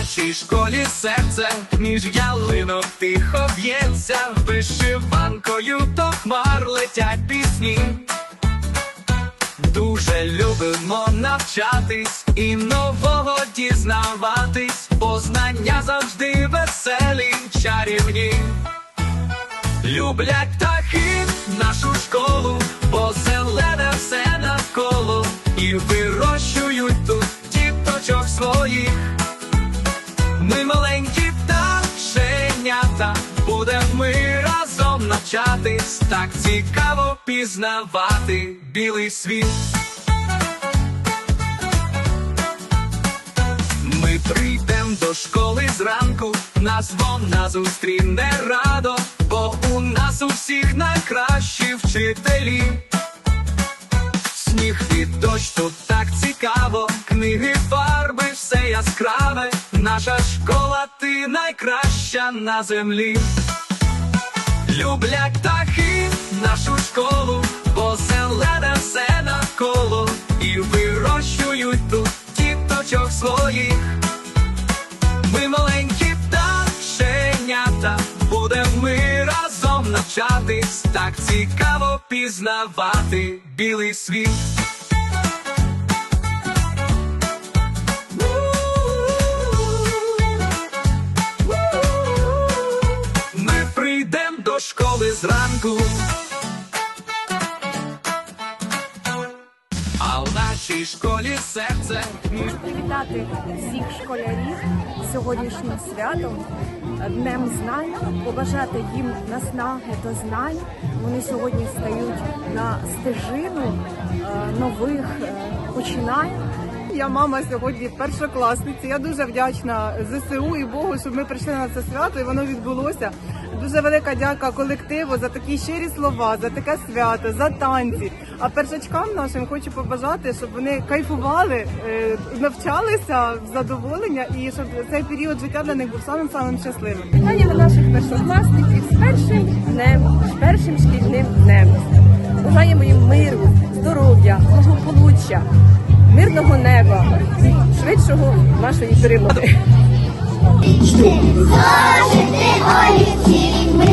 нашій школі серце між ялинок тихо б'ється, вишиванкою до хмар летять пісні. Дуже любимо навчатись і нового дізнаватись, познання завжди веселі, чарівні. Люблять птахи нашу школу, бо зелене все навколо, і вирощують тут діточок своїх. Ми маленькі пташенята, будемо ми разом навчатись, так цікаво пізнавати білий світ. Ми прийдем до школи зранку, нас вона зустріне радо, бо у нас у всіх найкращі вчителі. Сніг і дощ тут так цікаво, книги, фарби, все яскраве. Наша школа, ти найкраща на землі. Люблять птахи нашу школу, бо зелене все навколо, і вирощують тут діточок своїх. Ми маленькі пташенята, будемо ми разом навчатись, так цікаво пізнавати білий світ. Школи зранку. А в нашій школі серце ніж привітати всіх школярів сьогоднішнім святом, Днем знань, побажати їм наснаги до знань. Вони сьогодні стають на стежину е, нових е, починань. Я мама сьогодні першокласниця. Я дуже вдячна ЗСУ і Богу, що ми прийшли на це свято і воно відбулося. Дуже велика дяка колективу за такі щирі слова, за таке свято, за танці. А першачкам нашим хочу побажати, щоб вони кайфували, е, навчалися в задоволення і щоб цей період життя для них був самим самим щасливим. Вітання до наших першокласників з першим днем, з першим шкільним днем. Бажаємо їм миру, здоров'я, благополуччя, мирного неба, швидшого нашої перемоги. Олівці, ми